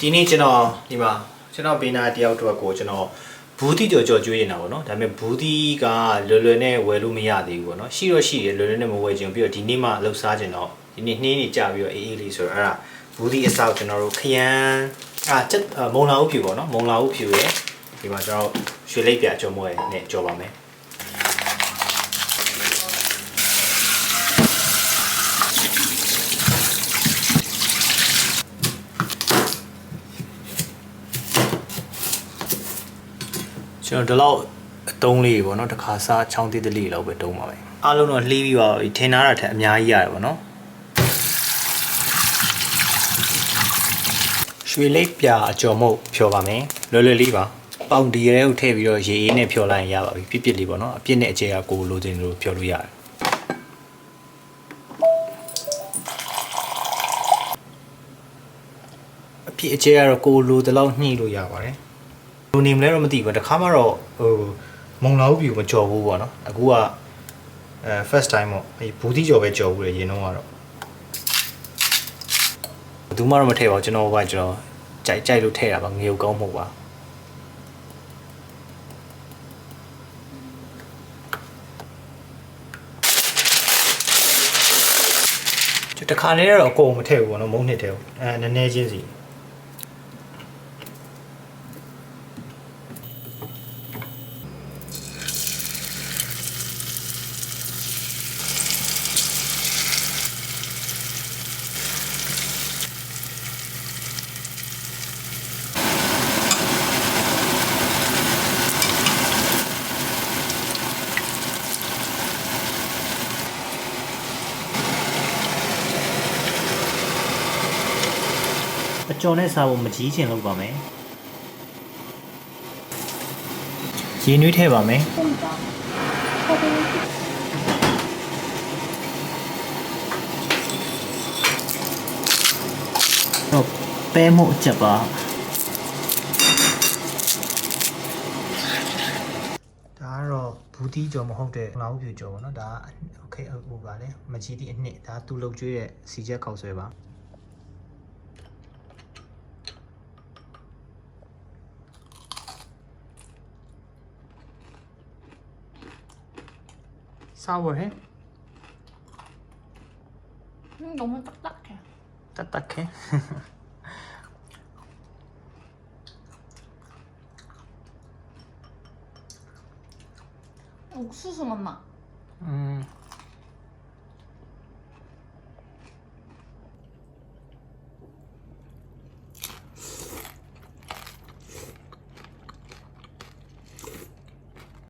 ဒီနေ့ကျွန်တော်ဒီမှာကျွန်တော်ဘေးနာတယောက်တော့ကိုကျွန်တော်ဘူးတီကြော်ကြော်ကျွေးနေတာပေါ့နော်ဒါပေမဲ့ဘူးတီကလွယ်လွယ်နဲ့ဝယ်လို့မရသေးဘူးပေါ့နော်ရှိတော့ရှိတယ်လွယ်လွယ်နဲ့မဝယ်ချင်ဘူးပြီးတော့ဒီနေ့မှလှုပ်ရှားချင်တော့ဒီနေ့နှင်းနေကြပြီးတော့အေးအေးလေးဆိုတော့အဲ့ဒါဘူးတီအစားကျွန်တော်တို့ခရမ်းအာချက်မုံလာဥဖြူပေါ့နော်မုံလာဥဖြူရဲ့ဒီမှာကျွန်တော်ရွှေလိပ်ပြကြော်မွဲနဲ့ကြော်ပါမယ် ကျွန်တော်ဒီလောက်အတုံးလေးပေါ့နော်တစ်ခါစားချောင်းသေးသေးလေးလောက်ပဲတုံးပါပဲအားလုံးတော့လှီးပြီးပါပြီထင်ထားတာထက်အများကြီးရတယ်ပေါ့နော်ရွှေလိပ်ပြအကျော်မုတ်ဖြော်ပါမယ်လွယ်လွယ်လေးပါပေါင်ဒီရဲကိုထည့်ပြီးတော့ရေအေးနဲ့ဖြော်လိုက်ရင်ရပါပြီပြစ်ပြစ်လေးပေါ့နော်အပြစ်နဲ့အကျဲကကိုလိုချင်လို့ဖြော်လို့ရတယ်အပြစ်အကျဲကတော့ကိုလိုတလောက်ညှိလို့ရပါတယ် လူနေမလဲတော့မသိဘူးတခါမှတော့ဟိုမုံလာဘူးပြူမကြော်ဘူးပေါ့နော်အခုကအဲ first time ပေါ့အဲဘူးတိကြော်ပဲကြော်ဘူးလေရင်တော့ကတော့ဘယ်သူမှတော့မထည့်ပါဘူးကျွန်တော်ကကျွန်တော်ကြိုက်ကြိုက်လို့ထည့်တာပါငေုကောင်းမဟုတ်ပါကျွန်တော်တခါလေးတော့အကုန်မထည့်ဘူးပေါ့နော်မုံနှစ်ထည့်ဘူးအဲနည်းနည်းချင်းစီ ကျော်နဲ့စားဖို့မကြီးချင်လို့ပါမယ်ရေနွေးထည့်ပါမယ် တော့ပဲမို့အချက်ပါဒါကတော့ဘူးတီကြော်မဟုတ်တဲ့ငါ့ဥပြူကြော်ပါเนาะဒါโอเคဟိုပါလေမကြီးတီအနှစ်ဒါသူ့လုတ်ကျွေးတဲ့စီချက်ခောက်ဆွဲပါ 사워해? 음, 너무 딱딱해. 딱딱해? 옥수수 맛 나. 음.